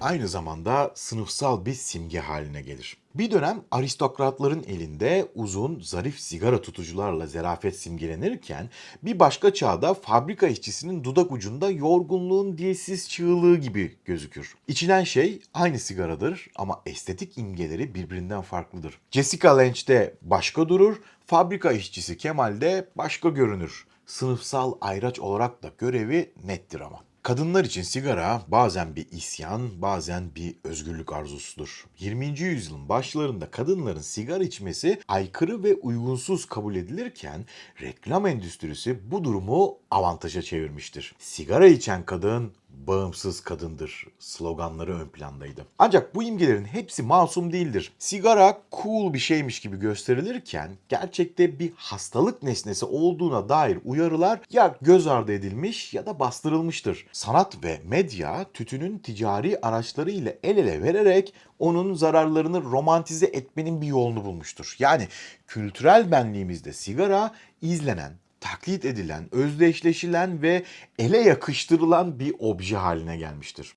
aynı zamanda sınıfsal bir simge haline gelir. Bir dönem aristokratların elinde uzun, zarif sigara tutucularla zerafet simgelenirken bir başka çağda fabrika işçisinin dudak ucunda yorgunluğun dilsiz çığlığı gibi gözükür. İçilen şey aynı sigaradır ama estetik imgeleri birbirinden farklıdır. Jessica Lange'de başka durur, fabrika işçisi Kemal'de başka görünür. Sınıfsal ayraç olarak da görevi nettir ama. Kadınlar için sigara bazen bir isyan, bazen bir özgürlük arzusudur. 20. yüzyılın başlarında kadınların sigara içmesi aykırı ve uygunsuz kabul edilirken reklam endüstrisi bu durumu avantaja çevirmiştir. Sigara içen kadın bağımsız kadındır sloganları ön plandaydı. Ancak bu imgelerin hepsi masum değildir. Sigara cool bir şeymiş gibi gösterilirken gerçekte bir hastalık nesnesi olduğuna dair uyarılar ya göz ardı edilmiş ya da bastırılmıştır. Sanat ve medya tütünün ticari araçları ile el ele vererek onun zararlarını romantize etmenin bir yolunu bulmuştur. Yani kültürel benliğimizde sigara izlenen, taklit edilen, özdeşleşilen ve ele yakıştırılan bir obje haline gelmiştir.